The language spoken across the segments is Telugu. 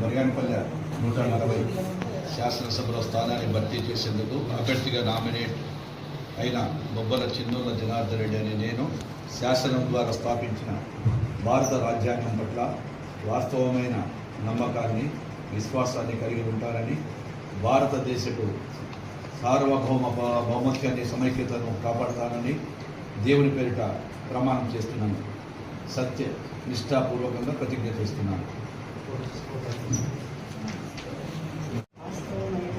మరిగానపల్లె నూట నలభై శాసనసభలో స్థానాన్ని భర్తీ చేసేందుకు అభ్యర్థిగా నామినేట్ అయిన బొబ్బల చిన్నూల జనార్దన్ రెడ్డి అని నేను శాసనం ద్వారా స్థాపించిన భారత రాజ్యాంగం పట్ల వాస్తవమైన నమ్మకాన్ని విశ్వాసాన్ని కలిగి ఉంటారని భారతదేశపు సార్వభౌమ భౌమత్యాన్ని సమైక్యతను కాపాడతానని దేవుని పేరిట ప్రమాణం చేస్తున్నాను. సత్య నిష్ఠాపూర్వకంగా ప్రతిజ్ఞ చేస్తున్నాను. వాస్తవమైన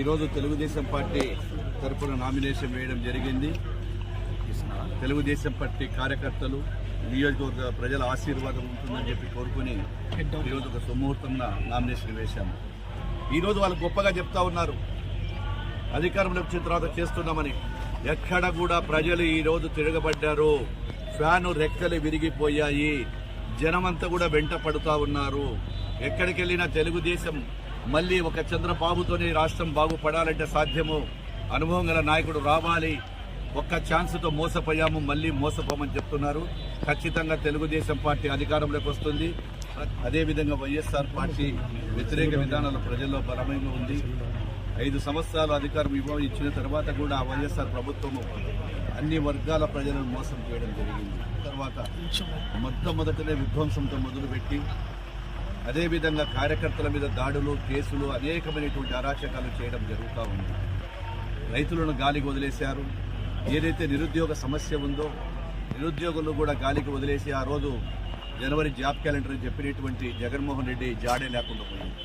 ఈరోజు తెలుగుదేశం పార్టీ తరఫున నామినేషన్ వేయడం జరిగింది. తెలుగుదేశం పార్టీ కార్యకర్తలు నియోజకవర్గ ప్రజల ఆశీర్వాదం ఉంటుందని చెప్పి కోరుకుని ఈరోజు ఒక సుముహూర్తంగా నామినేషన్ వేశాము. ఈరోజు వాళ్ళు గొప్పగా చెప్తా ఉన్నారు. అధికారంలోకి వచ్చిన తర్వాత చేస్తున్నామని. ఎక్కడ కూడా ప్రజలు ఈరోజు తిరగబడ్డారు. ఫ్యాను రెక్కలు విరిగిపోయాయి. జనమంతా కూడా వెంట పడుతూ ఉన్నారు. ఎక్కడికి వెళ్ళినా తెలుగుదేశం మళ్ళీ ఒక చంద్రబాబుతోనే రాష్ట్రం బాగుపడాలంటే సాధ్యము అనుభవం గల నాయకుడు రావాలి. ఒక్క ఛాన్స్తో మోసపోయాము మళ్ళీ మోసపోమని చెప్తున్నారు. ఖచ్చితంగా తెలుగుదేశం పార్టీ అధికారంలోకి వస్తుంది. అదేవిధంగా వైఎస్ఆర్ పార్టీ వ్యతిరేక విధానాలు ప్రజల్లో బలమైన ఉంది. ఐదు సంవత్సరాలు అధికారం ఇవ్వ ఇచ్చిన తర్వాత కూడా వైఎస్ఆర్ ప్రభుత్వము అన్ని వర్గాల ప్రజలను మోసం చేయడం జరిగింది. తర్వాత మొట్టమొదటనే విధ్వంసంతో మొదలుపెట్టి అదేవిధంగా కార్యకర్తల మీద దాడులు కేసులు అనేకమైనటువంటి అరాచకాలు చేయడం జరుగుతూ ఉంది. రైతులను గాలికి వదిలేశారు. ఏదైతే నిరుద్యోగ సమస్య ఉందో నిరుద్యోగులు కూడా గాలికి వదిలేసి ఆ రోజు జనవరి జాబ్ క్యాలెండర్ అని చెప్పినటువంటి జగన్మోహన్ రెడ్డి జాడే లేకుండా పోయింది.